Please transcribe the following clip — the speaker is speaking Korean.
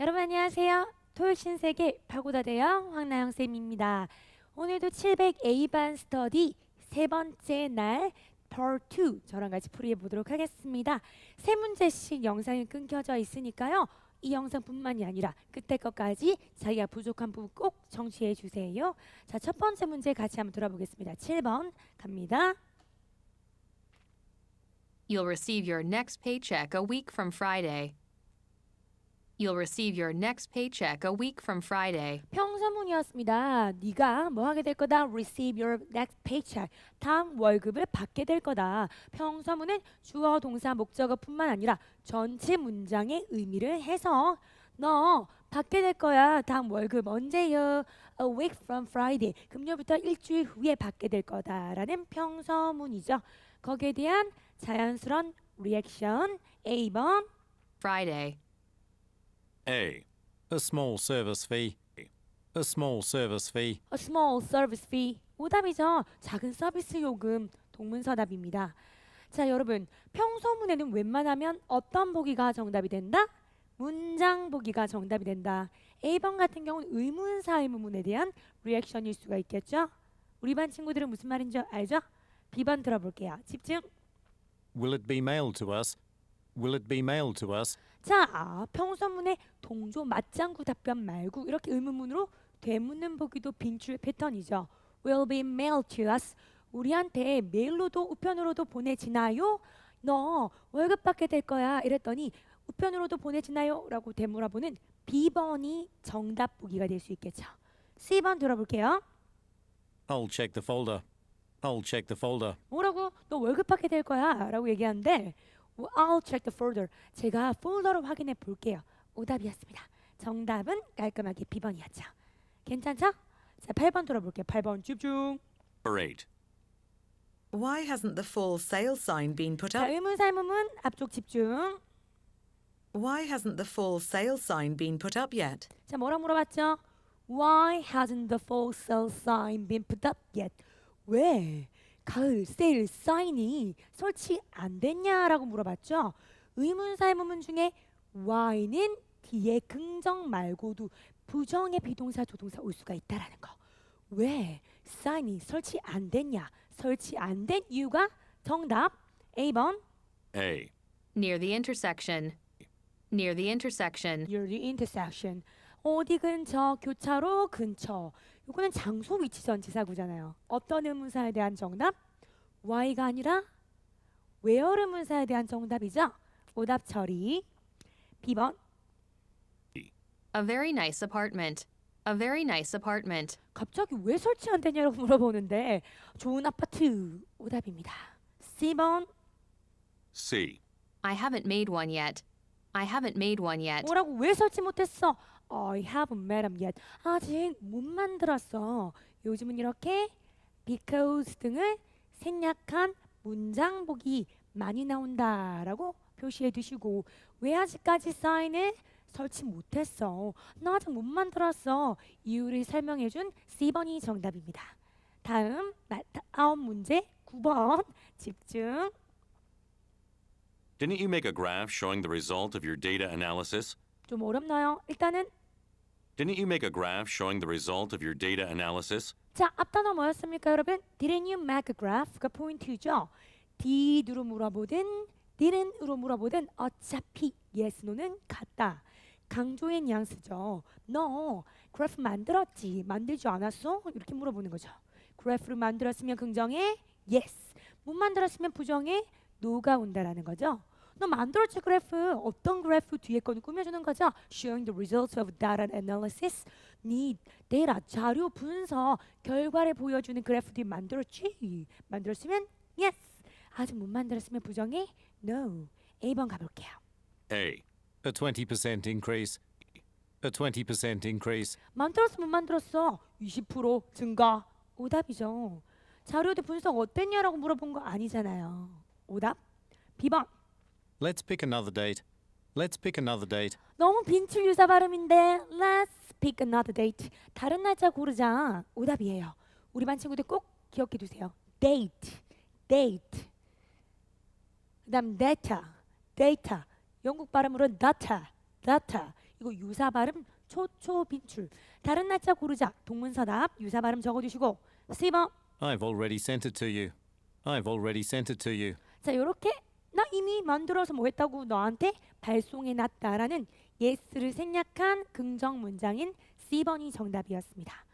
여러분 안녕하세요. 토요일 신세계 파고다 대형 황나영 쌤입니다. 오늘도 700A반 스터디 세 번째 날 Part 2 저랑 같이 풀이해 보도록 하겠습니다. 세 문제씩 영상이 끊겨져 있으니까요. 이 영상뿐만이 아니라 끝에 것까지 자기가 부족한 부분 꼭 정시해 주세요. 자, 첫 번째 문제 같이 한번 들어보겠습니다. 7번 갑니다. You'll receive your next paycheck a week from Friday. You'll receive your next paycheck a week from Friday. 평서문이었습니다. 네가 뭐 하게 될 거다? Receive your next paycheck. 다음 월급을 받게 될 거다. 평서문은 주어, 동사, 목적어뿐만 아니라 전체 문장의 의미를 해서 너 받게 될 거야. 다음 월급 언제요? A week from Friday. 금요일부터 일주일 후에 받게 될 거다라는 평서문이죠. 거기에 대한 자연스러운 리액션 A번 Friday. A. A small service fee. A small service fee. A small service fee. 오답이죠. 작은 서비스 요금. 동문서답입니다. 자, 여러분. 평소문에는 웬만하면 어떤 보기가 정답이 된다? 문장 보기가 정답이 된다. A번 같은 경우는 의문사 의문문에 대한 리액션일 수가 있겠죠? 우리 반 친구들은 무슨 말인지 알죠? B번 들어볼게요. 집중. Will it be mailed to us? Will it be mailed to us? 자, 아, 평소문에 동조 맞장구 답변 말고 이렇게 의문문으로 되묻는 보기도 빈출 패턴이죠. Will be mailed to us. 우리한테 메일로도 우편으로도 보내지나요? 너 월급 받게 될 거야. 이랬더니 우편으로도 보내지나요? 라고 되물어보는 B번이 정답 보기가 될 수 있겠죠. C번 들어볼게요. I'll check the folder. I'll check the folder. 뭐라고? 너 월급 받게 될 거야 라고 얘기하는데 well, I'll check the folder 제가 폴더를 확인해 볼게요 오답이었습니다 정답은 깔끔하게 B번이었죠 괜찮죠? 자 8번 들어볼게요 8번 집중 Or 8. Why hasn't the full sale sign been put 자 up? 의문사 의문문 앞쪽 집중 Why hasn't the full sale sign been put up yet? 자 뭐라 물어봤죠? Why hasn't the for sale sign been put up yet? 왜 가을 세일 사인이 설치 안 됐냐라고 물어봤죠. 의문사의 문문 중에 why는 뒤에 긍정 말고도 부정의 비동사 조동사 올 수가 있다라는 거. 왜 사인이 설치 안 됐냐? 설치 안 된 이유가 정답 A번 A. Near the intersection. Near the intersection. near the intersection. 어디 근처, 교차로 근처. 이거는 장소 위치 전치사구잖아요. 어떤 의문사에 대한 정답? why가 아니라 where 의문사에 대한 정답이죠. 오답 처리. B번. A very nice apartment. A very nice apartment. 갑자기 왜 설치 안 되냐고 물어보는데 좋은 아파트. 오답입니다. C번. C. I haven't made one yet. I haven't made one yet. 뭐라고 왜 설치 못했어? I haven't made them yet. 아직 못 만들었어. 요즘은 이렇게 because 등을 생략한 문장 보기 많이 나온다라고 표시해 두시고 왜 아직까지 사인을 설치 못했어? 나 아직 못 만들었어. 이유를 설명해 준 C번이 정답입니다. 다음 마- 다음 문제 9번 집중. Didn't you make a graph showing the result of your data analysis? 좀 어렵나요? 일단은 Didn't you make a graph showing the result of your data analysis? 자, 앞 단어 뭐였습니까, 여러분? Didn't you make a graph가 포인트죠. did로 물어보든 didn't으로 물어보든 어차피 yes, no는 같다. 강조의 뉘앙스죠. 너 그래프 만들었지? 만들지 않았어? 이렇게 물어보는 거죠. 그래프를 만들었으면 긍정에 yes, 못 만들었으면 부정에 no가 온다라는 거죠. 너 만들었지 그래프? 어떤 그래프 뒤에 거는 꾸며주는 거죠. Showing the results of data analysis. 네 데이터 자료 분석 결과를 보여주는 그래프들이 만들었지. 만들었으면 yes. 아직 못 만들었으면 부정해 no. A번 가볼게요. A. A 20% increase. A 20% increase. 만들었어 못 만들었어? 20% 증가. 오답이죠. 자료들 분석 어땠냐라고 물어본 거 아니잖아요. 오답. B번. Let's pick another date. Let's pick another date. 너무 빈출 유사 발음인데 Let's pick another date. 다른 날짜 고르자. 오답이에요. 우리 반 친구들 꼭 기억해 두세요. Date, date. 그다음 data, data. 영국 발음으로 data, data. 이거 유사 발음 초초 빈출. 다른 날짜 고르자. 동문서답 유사 발음 적어주시고 C번 I've already sent it to you. I've already sent it to you. 자 이렇게 나 이미 만들어서 뭐 했다고 너한테 발송해 놨다라는 예스를 생략한 긍정 문장인 C번이 정답이었습니다.